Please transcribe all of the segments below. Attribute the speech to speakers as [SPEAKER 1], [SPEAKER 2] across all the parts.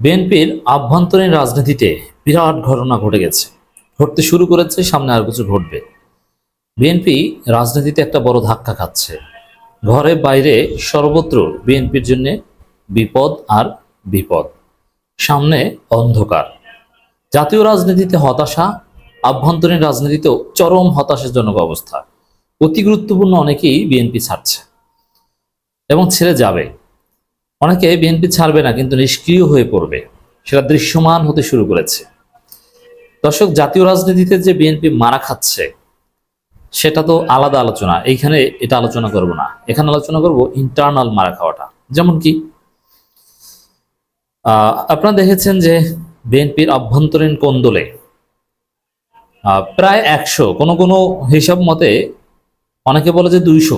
[SPEAKER 1] বিএনপির আভ্যন্তরীণ রাজনীতিতে বিরাট ঘটনা ঘটে গেছে। ঘটতে শুরু করেছে, সামনে আর কিছু ঘটবে। বিএনপি রাজনীতিতে একটা বড় ধাক্কা খাচ্ছে। ঘরে বাইরে সর্বত্র বিএনপির জন্য বিপদ আর বিপদ। সামনে অন্ধকার। জাতীয় রাজনীতিতে হতাশা, আভ্যন্তরীণ রাজনীতিতেও চরম হতাশাজনক অবস্থা। অতি গুরুত্বপূর্ণ অনেকেই বিএনপি ছাড়ছে এবং ছেড়ে যাবে। অনেকে বিএনপি ছাড়বে না, কিন্তু নিষ্ক্রিয় হয়ে পড়বে। সেটা দৃশ্যমান হতে শুরু করেছে। দর্শক, জাতীয় রাজনীতিতে যে বিএনপি মারা খাচ্ছে, সেটা তো আলাদা আলোচনা। এইখানে এটা আলোচনা করব না। এখানে আলোচনা করব ইন্টারনাল মারা খাওয়াটা। যেমন কি আপনারা দেখেছেন যে বিএনপির অভ্যন্তরীণ কোন্দলে প্রায় একশো, কোনো কোনো হিসাব মতে অনেকে বলে যে দুইশো।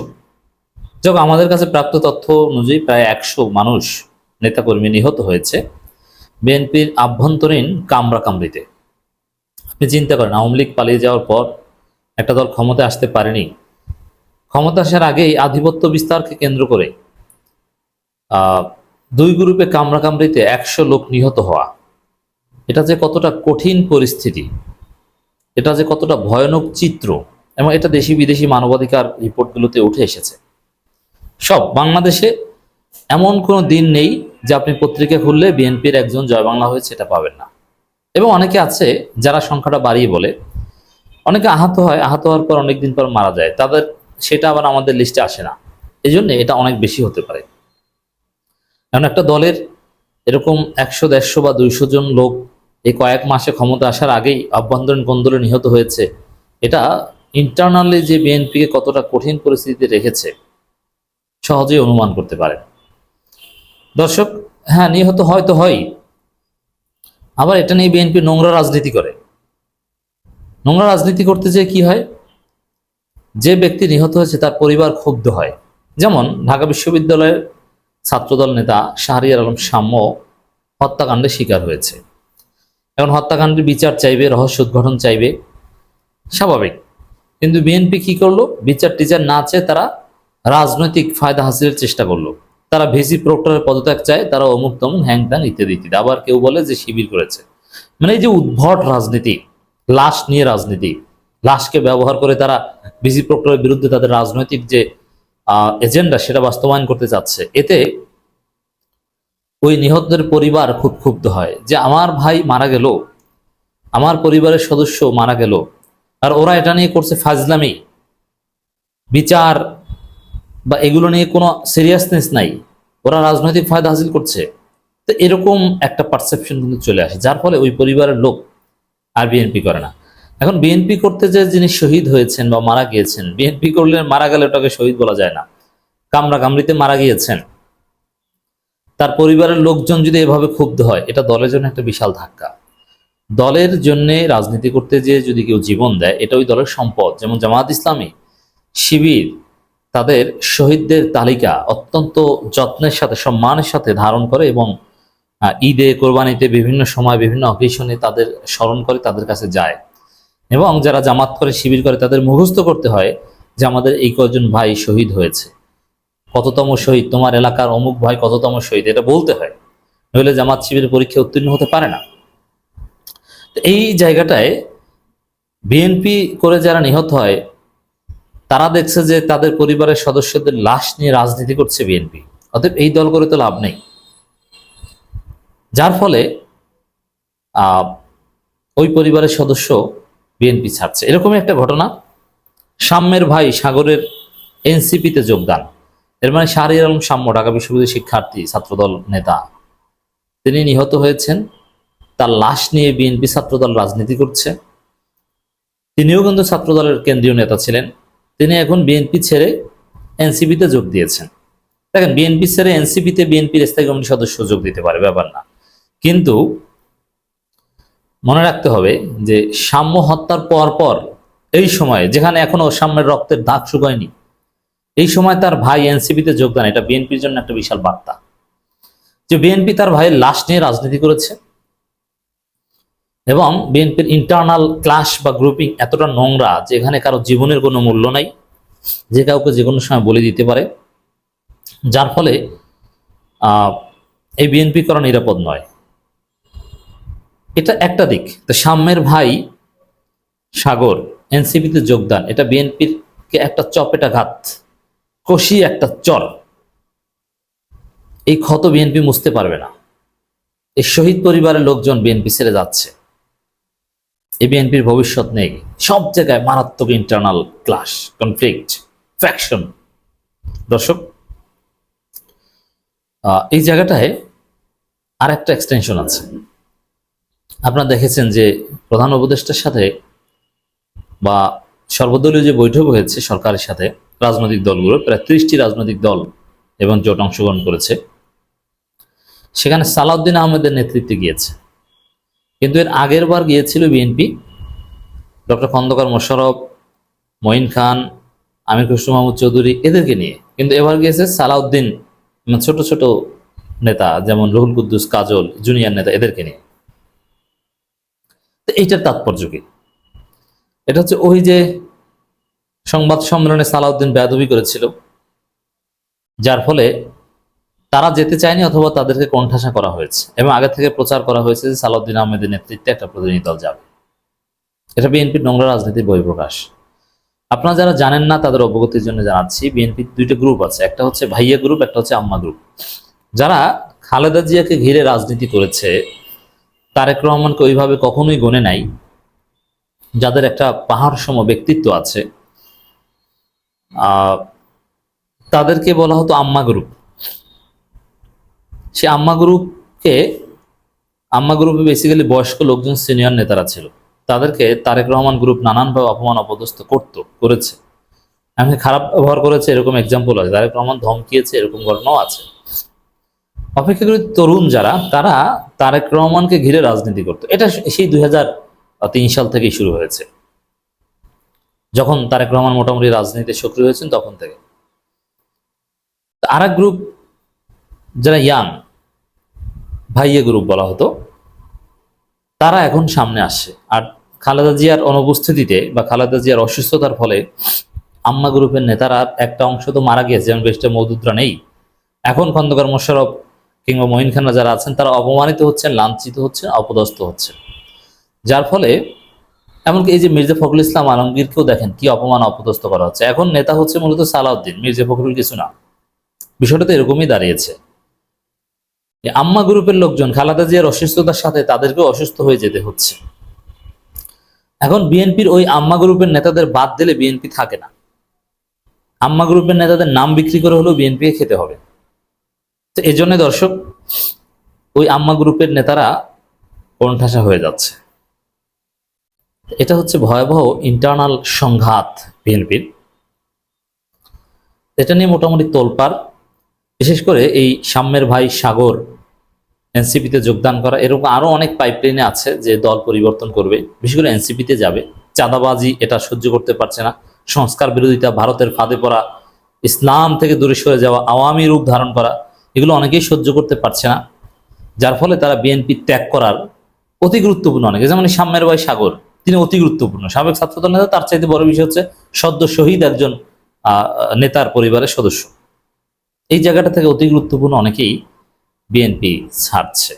[SPEAKER 1] যাক আমাদের কাছে প্রাপ্ত তথ্য অনুযায়ী প্রায় একশো মানুষ নেতাকর্মী নিহত হয়েছে বিএনপির আভ্যন্তরীণ কামরা কামড়িতে আপনি চিন্তা করেন, আওয়ামী লীগ পালিয়ে যাওয়ার পর একটা দল ক্ষমতায় আসতে পারেনি। ক্ষমতা আসার আগেই আধিপত্য বিস্তারকে কেন্দ্র করে দুই গ্রুপে কামরা কামড়িতে একশো লোক নিহত হওয়া। এটা যে কতটা কঠিন পরিস্থিতি, এটা যে কতটা ভয়ানক চিত্র, এবং এটা দেশি বিদেশি মানবাধিকার রিপোর্টগুলোতে উঠে এসেছে। সব বাংলাদেশে এমন কোনো দিন নেই যে আপনি পত্রিকা খুললে বিএনপির একজন জয় বাংলা হয়েছে এটা পাবেন না। এবং অনেকে আছে যারা সংখ্যাটা বাড়িয়ে বলে, অনেকে আহত হয়, আহত হওয়ার পর অনেকদিন পর মারা যায়, তাদের সেটা আবার আমাদের লিস্টে আসে না। এই জন্য এটা অনেক বেশি হতে পারে। কারণ একটা দলের এরকম একশো, দেড়শো বা দুইশো জন লোক এই কয়েক মাসে ক্ষমতা আসার আগেই আভ্যন্তরীণ কোন্দলে নিহত হয়েছে, এটা ইন্টারনালি যে বিএনপিকে কতটা কঠিন পরিস্থিতিতে রেখেছে সহজেই অনুমান করতে পারেন দর্শক হ্যাঁ নিহত হয়তো হয় আবার এটা নিয়ে বিএনপি নোংরা রাজনীতি করে। নোংরা রাজনীতি করতে যে কি হয়? যে ব্যক্তি নিহত হয়েছে তার পরিবার ক্ষুব্ধ হয়। যেমন ঢাকা বিশ্ববিদ্যালয়ের ছাত্রদল নেতা শাহরিয়ার আলম সাম্য হত্যাকাণ্ডের শিকার হয়েছে। এখন হত্যাকাণ্ডের বিচার চাইবে, রহস্য উদ্ঘাটন চাইবে, স্বাভাবিক। কিন্তু বিএনপি কি করল? বিচার টিচার না চেয়ে তারা রাজনৈতিক ফায়দা হাসিলের চেষ্টা করল। তারা ভিসি প্রক্টরের পদত্যাগ চায়, তারা অমুক তমুক হ্যাং ত্যাং ইত্যাদি ইত্যাদি। আবার কেউ বলে যে শিবির করেছে। মানে এই যে উদ্ভট রাজনীতি, লাশ নিয়ে রাজনীতি, লাশকে ব্যবহার করে তারা ভিসি প্রক্টরের বিরুদ্ধে তাদের রাজনৈতিক যে এজেন্ডা সেটা বাস্তবায়ন করতে চাচ্ছে। এতে ওই নিহতদের পরিবার খুব ক্ষুব্ধ হয় যে, আমার ভাই মারা গেল, আমার পরিবারের সদস্য মারা গেল, আর ওরা এটা নিয়ে করছে ফাজলামি, বিচার বা এগুলো নিয়ে কোনো সিরিয়াসনেস নাই, ওরা রাজনৈতিক ফায়দা হাসিল করছে। তো এরকম একটা পারসেপশন কিন্তু চলে আসে, যার ফলে ওই পরিবারের লোক আর বিএনপি করে না। এখন বিএনপি করতে যে যিনি শহীদ হয়েছেন বা মারা গিয়েছেন বিএনপি করলে মারা গেলে ওটাকে শহীদ বলা যায় না। কামরা কামড়িতে মারা গিয়েছেন। তার পরিবারের লোকজন যদি এভাবে ক্ষুব্ধ হয়, এটা দলের জন্য একটা বিশাল ধাক্কা। দলের জন্য রাজনীতি করতে যে যদি কেউ জীবন দেয়, এটা ওই দলের সম্পদ। যেমন জামাত ইসলামী, শিবির তাদের শহীদদের তালিকা অত্যন্ত যত্নের সাথে, সম্মানের সাথে ধারণ করে এবং ঈদে, কোরবানিতে বিভিন্ন সময় বিভিন্ন অকেশনে তাদের স্মরণ করে তাদের কাছে যায়। এবং যারা জামাত করে, শিবির করে, তাদের মুখস্থ করতে হয় যে আমাদের এই কজন ভাই শহীদ হয়েছে। কততম শহীদ? তোমার এলাকার অমুক ভাই কততম শহীদ? এটা বলতে হয়। নইলে জামাত শিবিরের পরীক্ষা উত্তীর্ণ হতে পারে না। এই জায়গাটায় বিএনপি করে যারা নিহত হয় তারা দেখছে যে তাদের পরিবারের সদস্যদের লাশ নিয়ে রাজনীতি করছে বিএনপি। অতএব এই দল করে তো লাভ নেই। যার ফলে ওই পরিবারের সদস্য বিএনপি ছাড়ছে। এরকমই একটা ঘটনা। সাম্যের ভাই সাগরের এনসিপিতে যোগদান। এর মানে শাহরিয়ার আলম সাম্য, ঢাকা বিশ্ববিদ্যালয়ের শিক্ষার্থী, ছাত্রদল নেতা। তিনি নিহত হয়েছেন। তার লাশ নিয়ে বিএনপি ছাত্রদল রাজনীতি করছে। তিনিও কিন্তু ছাত্রদলের কেন্দ্রীয় নেতা ছিলেন। তিনি এখন বিএনপি ছেড়ে এনসিপিতে যোগ দিয়েছেন। দেখেন বিএনপি ছেড়ে এনসিপিতে বিএনপির স্থায়ী কমিটির সদস্য যোগ দিতে পারে, ব্যাপার না। কিন্তু মনে রাখতে হবে যে সাম্য হত্যার পর পর এই সময়ে, যেখানে এখনও সাম্যের রক্তের দাগ শুকায়নি এই সময় তার ভাই এনসিপিতে যোগদান এটা বিএনপির জন্য একটা বিশাল বার্তা। যে বিএনপি তার ভাইয়ের লাশ নিয়ে রাজনীতি করেছে এবং বিএনপির ইন্টারনাল ক্লাস বা গ্রুপিং এতটা নোংরা যে এখানে কারও জীবনের কোনো মূল্য নাই, যে কাউকে যে কোনো সময় বলে দিতে পারে। যার ফলে এই বিএনপি করা নিরাপদ নয়। এটা একটা দিক। তো সাম্যের ভাই সাগর, এনসিপিতে যোগদান, এটা বিএনপির কে একটা চপেটা ঘাত কষি একটা চর। এই ক্ষত বিএনপি মুছতে পারবে না। এই শহীদ পরিবারের লোকজন বিএনপি ছেড়ে যাচ্ছে। এই বিএনপির ভবিষ্যৎ নেই। সব জায়গায় মারাত্মক ইন্টারনাল ক্লাশ কনফ্লিক্ট ফ্যাকশন দর্শক এই জায়গাটায় আর একটা এক্সটেনশন আছে। আপনারা দেখেছেন যে প্রধান উপদেষ্টার সাথে বা সর্বদলীয় যে বৈঠক হয়েছে সরকারের সাথে, রাজনৈতিক দলগুলো, প্রায় ত্রিশটি রাজনৈতিক দল এবং জোট অংশগ্রহণ করেছে। সেখানে সালাউদ্দিন আহমেদের নেতৃত্বে গিয়েছে। কিন্তু এর আগের বার গিয়েছিল বিএনপি। ডক্টর খন্দকার মোশারফ মঈন খান, আমির খুসরু মাহমুদ চৌধুরী এদেরকে নিয়ে। কিন্তু এবার গিয়েছে সালাউদ্দিন মানে ছোট ছোট নেতা, যেমন রুহুল কুদ্দুস, কাজল, জুনিয়র নেতা, এদেরকে নিয়ে। তো এইটার তাৎপর্য কি? এটা হচ্ছে ওই যে সংবাদ সম্মেলনে সালাউদ্দিন বেয়াদবি করেছিল, যার ফলে তারা যেতে চায়নি অথবা তাদেরকে কোণঠাসা করা হয়েছে। এবং আগে থেকে প্রচার করা হয়েছে যে সালাউদ্দিন আহমেদের নেতৃত্বে একটা প্রতিনিধি দল যাবে। এটা বিএনপির নোংরা রাজনীতির বহিঃপ্রকাশ আপনারা যারা জানেন না, তাদের অবগতির জন্য জানাচ্ছি, বিএনপির দুইটা গ্রুপ আছে। একটা হচ্ছে ভাইয়া গ্রুপ একটা হচ্ছে আম্মা গ্রুপ যারা খালেদা জিয়াকে ঘিরে রাজনীতি করেছে, তারেক রহমানকে ওইভাবে কখনোই গনে নাই। যাদের একটা পাহাড় সম ব্যক্তিত্ব আছে তাদেরকে বলা হতো আম্মা গ্রুপ সে আম্মা গ্রুপকে, আম্মা গ্রুপে বেসিক্যালি বয়স্ক লোকজন সিনিয়র নেতারা ছিল। তাদেরকে তারেক রহমান গ্রুপ নানানভাবে অপমান অপদস্থ করত, করেছে। এমনকি খারাপ ব্যবহার করেছে, এরকম এক্সাম্পল আছে। তারেক রহমান ধমকিয়েছে, এরকম ঘটনাও আছে। অপেক্ষাকৃত তরুণ যারা, তারা তারেক রহমানকে ঘিরে রাজনীতি করতো। এটা সেই দুই সাল থেকেই শুরু হয়েছে। যখন তারেক রহমান মোটামুটি রাজনীতিতে সক্রিয় হয়েছেন তখন থেকে। আর গ্রুপ যারা ইয়াং, ভাইয়া গ্রুপ বলা হতো, তারা এখন সামনে আসছে। আর খালেদা জিয়ার অনুপস্থিতিতে বা খালেদা জিয়ার অসুস্থতার ফলে আম্মা গ্রুপের নেতারা একটা অংশ তো মারা গিয়েছে, যেমন বেশটা মৌদুদরা নেই। এখন খন্দকার মোশারফ কিংবা মঈন খানরা যারা আছেন, তারা অপমানিত হচ্ছেন, লাঞ্ছিত হচ্ছেন, অপদস্থ হচ্ছেন। যার ফলে এমনকি এই যে মির্জা ফখরুল ইসলাম আলমগীরকেও দেখেন কি অপমান, অপদস্থ করা হচ্ছে। এখন নেতা হচ্ছে মূলত সালাউদ্দিন, মির্জা ফখরুল কিছু না। বিষয়টা তো এরকমই দাঁড়িয়েছে। আম্মা গ্রুপের লোকজন খালাদা জিয়ার অসুস্থতার সাথে তাদেরকেও অসুস্থ হয়ে যেতে হচ্ছে। এখন বিএনপির ওই আম্মা গ্রুপের নেতাদের বাদ দিলে বিএনপি থাকে না। আম্মা গ্রুপের নেতাদের নাম বিক্রি করে হলেও বিএনপি খেতে হবে। তো এই জন্য দর্শক, ওই আম্মা গ্রুপের নেতারা কোণঠাসা হয়ে যাচ্ছে। এটা হচ্ছে ভয়াবহ ইন্টারনাল সংঘাত বিএনপির। এটা নিয়ে মোটামুটি তোলপাড়। বিশেষ করে এই সাম্যের ভাই সাগর এনসিপিতে যোগদান করা, এরকম আরও অনেক পাইপলাইনে আছে যে দল পরিবর্তন করবে। বিশেষ করে এনসিপিতে যাবে। চাঁদাবাজি এটা সহ্য করতে পারছে না। সংস্কার বিরোধিতা, ভারতের ফাঁদে পড়া, ইসলাম থেকে দূরে সরে যাওয়া, আওয়ামী রূপ ধারণ করা, এগুলো অনেকেই সহ্য করতে পারছে না। যার ফলে তারা বিএনপি ত্যাগ করার অতি গুরুত্বপূর্ণ অনেকে, যেমন সাম্যের ভাই সাগর, তিনি অতি গুরুত্বপূর্ণ। সাবেক ছাত্রদল নেতা, তার চাইতে বড় বিষয় হচ্ছে সদ্য শহীদ একজন নেতার পরিবারের সদস্য। এই জায়গাটা থেকে অতি গুরুত্বপূর্ণ অনেকেই বিএনপি ছাড়ছে।